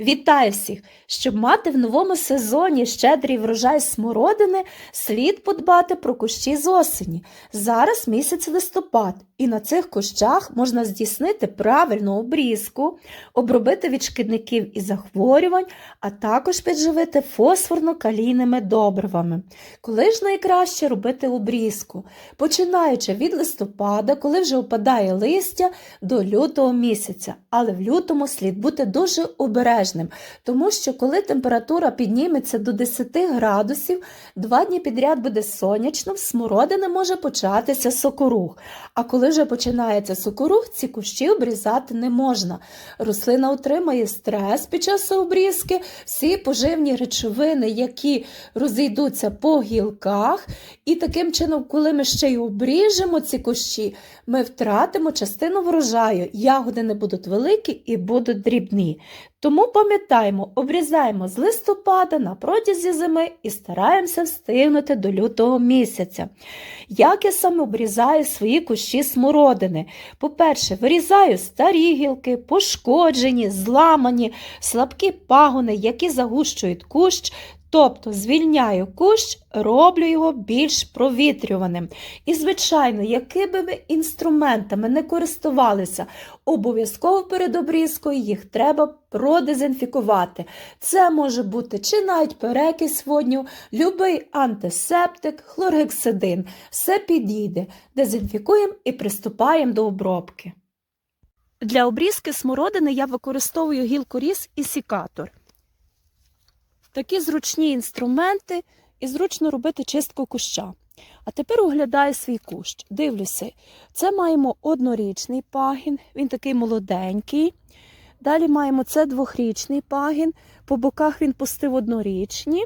Вітаю всіх! Щоб мати в новому сезоні щедрий врожай смородини, слід подбати про кущі з осені. Зараз місяць листопад, і на цих кущах можна здійснити правильну обрізку, обробити від шкідників і захворювань, а також підживити фосфорно-калійними добривами. Коли ж найкраще робити обрізку? Починаючи від листопада, коли вже опадає листя, до лютого місяця. Але в лютому слід бути дуже обережним, тому що коли температура підніметься до 10 градусів, два дні підряд буде сонячно, в смородини може початися сокорух. А коли вже починається сокорух, ці кущі обрізати не можна. Рослина отримає стрес під час обрізки, всі поживні речовини, які розійдуться по гілках, і таким чином, коли ми ще й обріжемо ці кущі, ми втратимо частину врожаю. Ягоди не будуть великі і будуть дрібні. Тому пам'ятаємо, обрізаємо з листопада на протязі зими і стараємося встигнути до лютого місяця. Як я саме обрізаю свої кущі смородини? По-перше, вирізаю старі гілки, пошкоджені, зламані, слабкі пагони, які загущують кущ. Тобто звільняю кущ, роблю його більш провітрюваним. І, звичайно, якими ми інструментами не користувалися, обов'язково перед обрізкою їх треба продезінфікувати. Це може бути чи навіть перекись водню, любий антисептик, хлоргексидин. Все підійде. Дезінфікуємо і приступаємо до обробки. Для обрізки смородини я використовую гілкоріз і сікатор. Такі зручні інструменти і зручно робити чистку куща. А тепер оглядаю свій кущ. Дивлюся, це маємо однорічний пагін, він такий молоденький. Далі маємо це двохрічний пагін, по боках він пустив однорічні.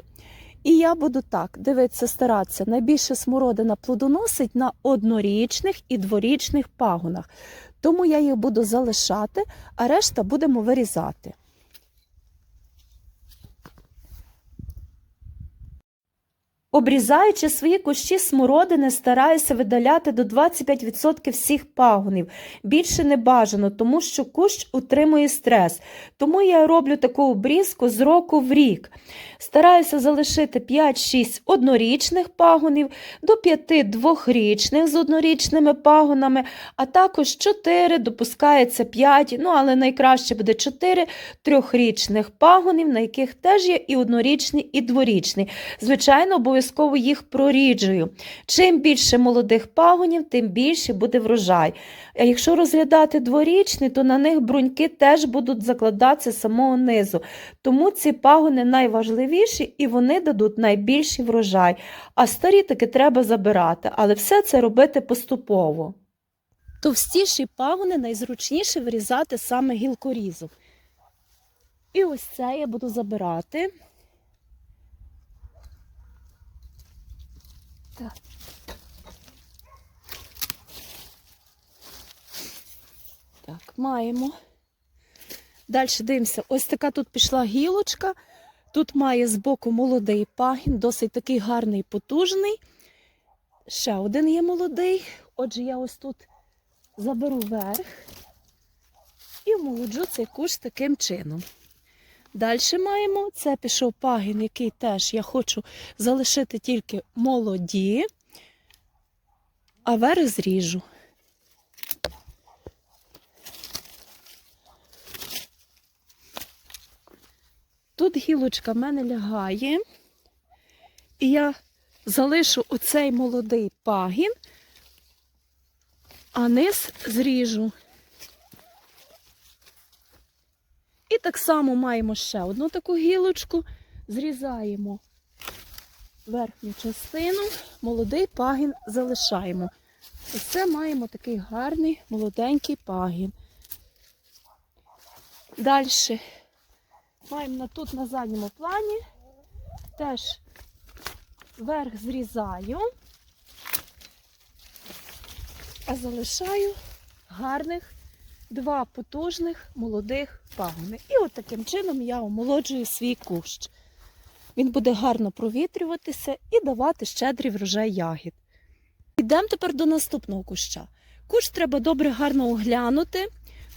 І я буду так дивитися, старатися. Найбільше смородина плодоносить на однорічних і дворічних пагонах. Тому я їх буду залишати, а решта будемо вирізати. Обрізаючи свої кущі смородини, стараюся видаляти до 25% всіх пагонів. Більше не бажано, тому що кущ утримує стрес. Тому я роблю таку обрізку з року в рік. Стараюся залишити 5-6 однорічних пагонів, до 5 двохрічних з однорічними пагонами, а також 4, допускається 5, ну але найкраще буде 4 трьохрічних пагонів, на яких теж є і однорічний, і дворічний. Звичайно, обов'язково обов'язково їх проріджую. Чим більше молодих пагонів, тим більше буде врожай. А якщо розглядати дворічні, то на них бруньки теж будуть закладатися самого низу. Тому ці пагони найважливіші і вони дадуть найбільший врожай. А старі таки треба забирати, але все це робити поступово. Товстіші пагони найзручніше вирізати саме гілкорізом. І ось це я буду забирати. Так. Так, маємо. Далі дивимося, ось така тут пішла гілочка. Тут має збоку молодий пагін, досить такий гарний, потужний. Ще один є молодий. Отже, я ось тут заберу верх і вмолоджу цей кущ таким чином. Далі маємо, це пішов пагін, який теж я хочу залишити тільки молоді, а верх зріжу. Тут гілочка в мене лягає, і я залишу оцей молодий пагін, а низ зріжу. І так само маємо ще одну таку гілочку, зрізаємо верхню частину, молодий пагін залишаємо. Ось це маємо такий гарний молоденький пагін. Далі маємо тут на задньому плані, теж верх зрізаю, а залишаю гарних два потужних молодих пагони. І от таким чином я омолоджую свій кущ. Він буде гарно провітрюватися і давати щедрий врожай ягід. Йдемо тепер до наступного куща. Кущ треба добре гарно оглянути,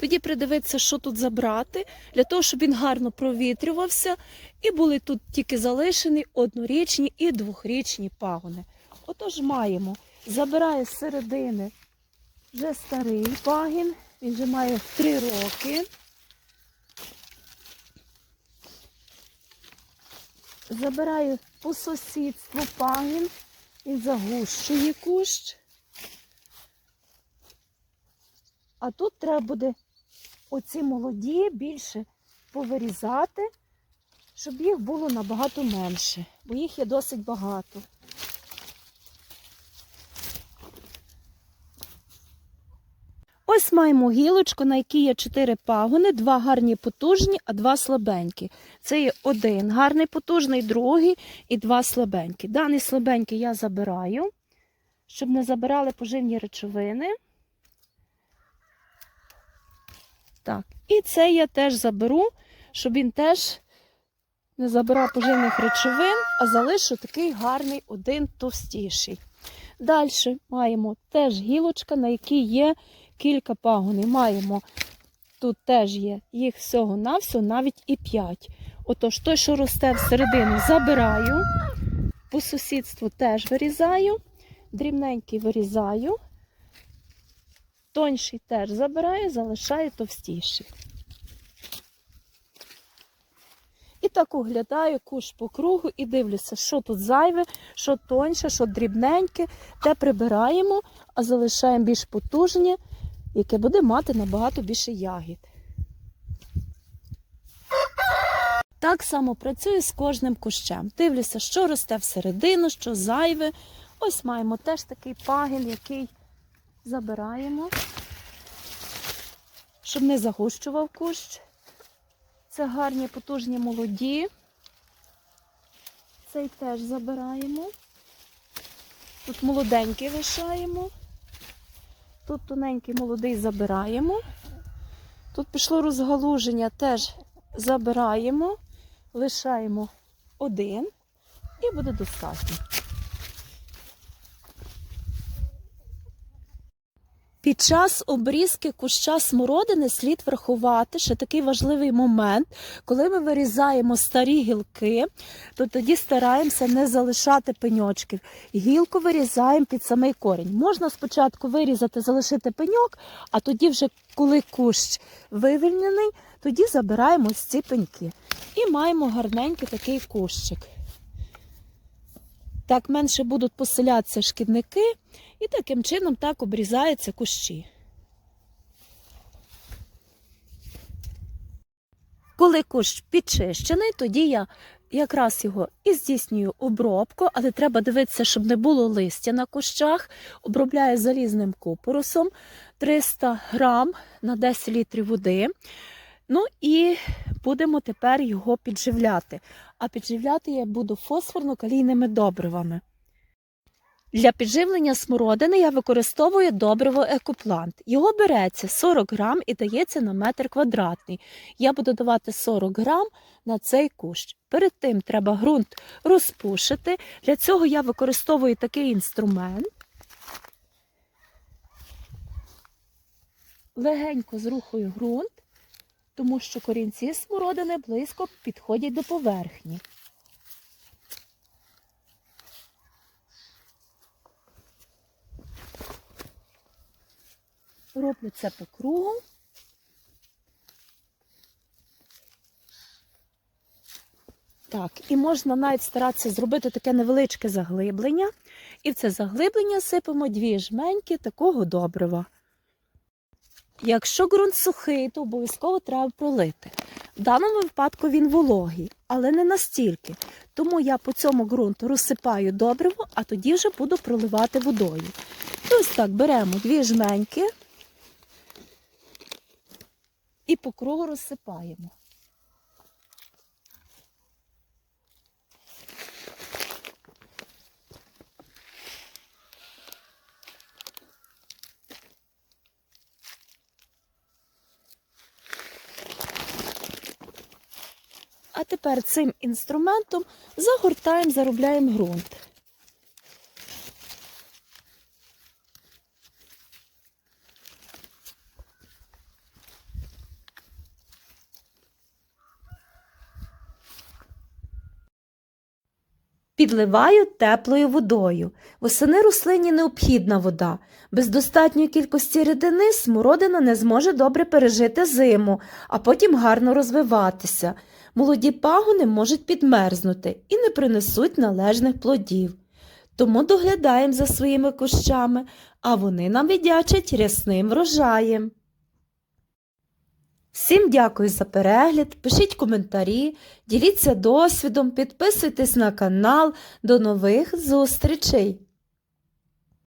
тоді придивитися, що тут забрати, для того, щоб він гарно провітрювався, і були тут тільки залишені однорічні і двохрічні пагони. Отож маємо, забирає з середини вже старий пагін, він вже має 3 роки. Забираю по сусідству пагін і загущує кущ. А тут треба буде оці молоді більше повирізати, щоб їх було набагато менше, бо їх є досить багато. Ось маємо гілочку, на якій є чотири пагони, два гарні потужні, а два слабенькі. Це є один гарний потужний, другий і два слабенькі. Даний слабенький я забираю, щоб не забирали поживні речовини. Так, і це я теж заберу, щоб він теж не забирав поживних речовин, а залишу такий гарний один товстіший. Далі маємо теж гілочка, на якій є кілька пагонів. Маємо тут теж є їх всього-навсього, навіть і 5. Отож, той, що росте всередину, забираю, по сусідству теж вирізаю, дрібненький вирізаю, тонший теж забираю, залишаю товстіший. І так оглядаю куш по кругу і дивлюся, що тут зайве, що тоньше, що дрібненьке, те прибираємо, а залишаємо більш потужні, яке буде мати набагато більше ягід. Так само працюю з кожним кущем. Дивлюся, що росте всередину, що зайве. Ось маємо теж такий пагін, який забираємо, щоб не загущував кущ. Це гарні потужні молоді. Цей теж забираємо. Тут молоденький лишаємо. Тут тоненький молодий забираємо. Тут пішло розгалуження, теж забираємо, лишаємо один і буде достатньо. Під час обрізки куща смородини слід врахувати ще такий важливий момент, коли ми вирізаємо старі гілки, то тоді стараємося не залишати пеньочків. Гілку вирізаємо під самий корінь. Можна спочатку вирізати, залишити пеньок, а тоді, вже коли кущ вивільнений, тоді забираємо ці пеньки. І маємо гарненький такий кущик. Так менше будуть поселятися шкідники, і таким чином так обрізаються кущі. Коли кущ підчищений, тоді я якраз його і здійснюю обробку, але треба дивитися, щоб не було листя на кущах. Обробляю залізним купоросом 300 грам на 10 літрів води. Ну і будемо тепер його підживляти. А підживляти я буду фосфорно-калійними добривами. Для підживлення смородини я використовую добриво екоплант. Його береться 40 грам і дається на метр квадратний. Я буду давати 40 грам на цей кущ. Перед тим треба ґрунт розпушити. Для цього я використовую такий інструмент. Легенько зрухую ґрунт, тому що корінці смородини близько підходять до поверхні. Роблю це по кругу. Так, і можна навіть старатися зробити таке невеличке заглиблення. І в це заглиблення сипемо дві жменьки такого добрива. Якщо ґрунт сухий, то обов'язково треба пролити. В даному випадку він вологий, але не настільки. Тому я по цьому ґрунту розсипаю добриво, а тоді вже буду проливати водою. Ось так беремо дві жменьки і по кругу розсипаємо. А тепер цим інструментом загортаємо, заробляємо ґрунт. Підливаю теплою водою. Восени рослині необхідна вода. Без достатньої кількості рідини смородина не зможе добре пережити зиму, а потім гарно розвиватися. Молоді пагони можуть підмерзнути і не принесуть належних плодів. Тому доглядаємо за своїми кущами, а вони нам віддячать рясним врожаєм. Всім дякую за перегляд, пишіть коментарі, діліться досвідом, підписуйтесь на канал. До нових зустрічей!